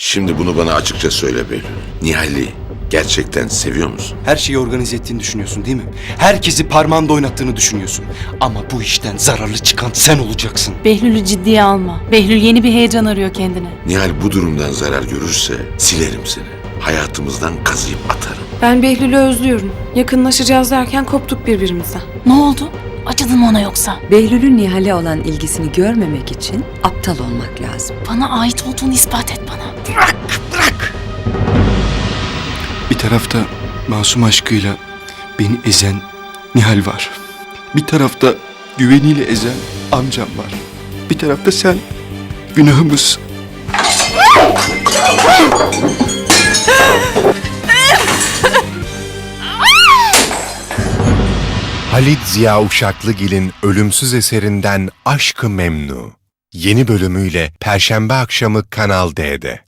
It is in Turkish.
Şimdi bunu bana açıkça söyle Behlül. Nihal'i gerçekten seviyor musun? Her şeyi organize ettiğini düşünüyorsun değil mi? Herkesi parmağında oynattığını düşünüyorsun. Ama bu işten zararlı çıkan sen olacaksın. Behlül'ü ciddiye alma. Behlül yeni bir heyecan arıyor kendine. Nihal bu durumdan zarar görürse silerim seni. Hayatımızdan kazıyıp atarım. Ben Behlül'ü özlüyorum. Yakınlaşacağız derken koptuk birbirimizden. Ne oldu? Acıdın mı ona yoksa? Behlül'ün Nihal'e olan ilgisini görmemek için aptal olmak lazım. Bana ait olduğunu ispat et bana. Bir tarafta masum aşkıyla beni ezen Nihal var. Bir tarafta güveniyle ezen amcam var. Bir tarafta sen günahımız. Halit Ziya Uşaklıgil'in ölümsüz eserinden Aşkı Memnu. Yeni bölümüyle Perşembe akşamı Kanal D'de.